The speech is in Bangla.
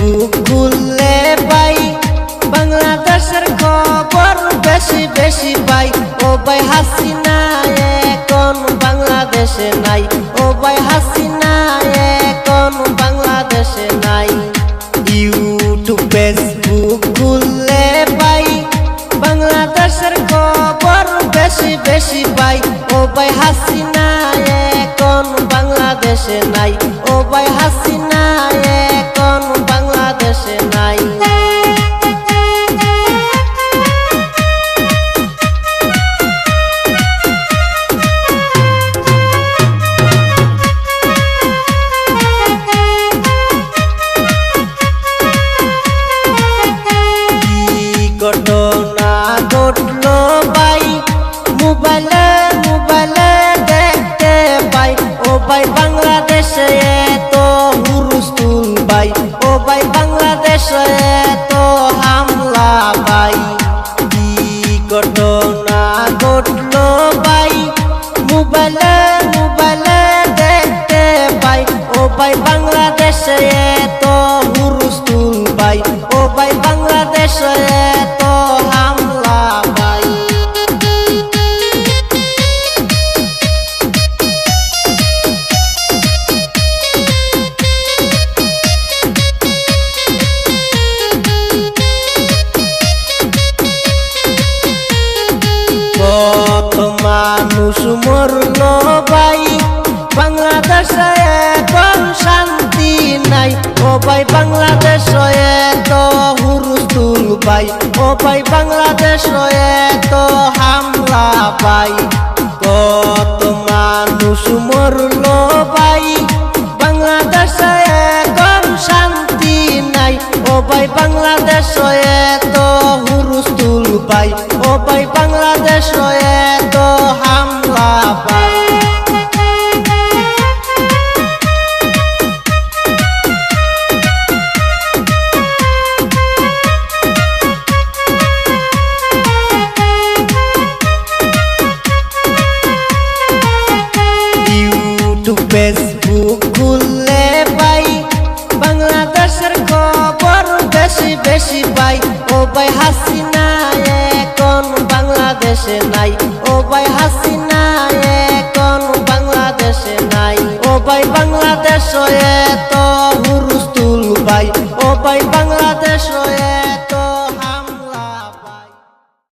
ফেসবুক খুললে পাই বাংলাদেশের খবর বেশি বেশি পাই ও ভাই হাসিনা এখন বাংলাদেশে নাই। ও ভাই হাসিনা এখন বাংলাদেশে নাই। ইউটিউব, ফেসবুক খুললে পাই বাংলাদেশের খবর বেশি বেশি পাই ও ভাই হাসিনা এখন বাংলাদেশে নাই। ও ভাই হাসি ও ভাই, বাংলাদেশে তো হামলা, ভাই। কি ঘটনা ঘটলো, ভাই? মোবাইলে মোবাইলে দেখতে ভাই ও ভাই, বাংলাদেশে তো হুরুস্তুল, ভাই। ও ভাই, বাংলাদেশে ভাই বাংলাদেশ এত হামলা পাই। কত মানুষ মরল ভাই। বাংলাদেশে এখন শান্তি নাই। ও ভাই বাংলাদেশ ফেসবুক খুললে পাই বাংলাদেশের খবর বেশি বেশি পাই। ও ভাই হাসিনা এখন বাংলাদেশে নাই। ও ভাই হাসিনা এখন বাংলাদেশে নাই। ও ভাই বাংলাদেশ এত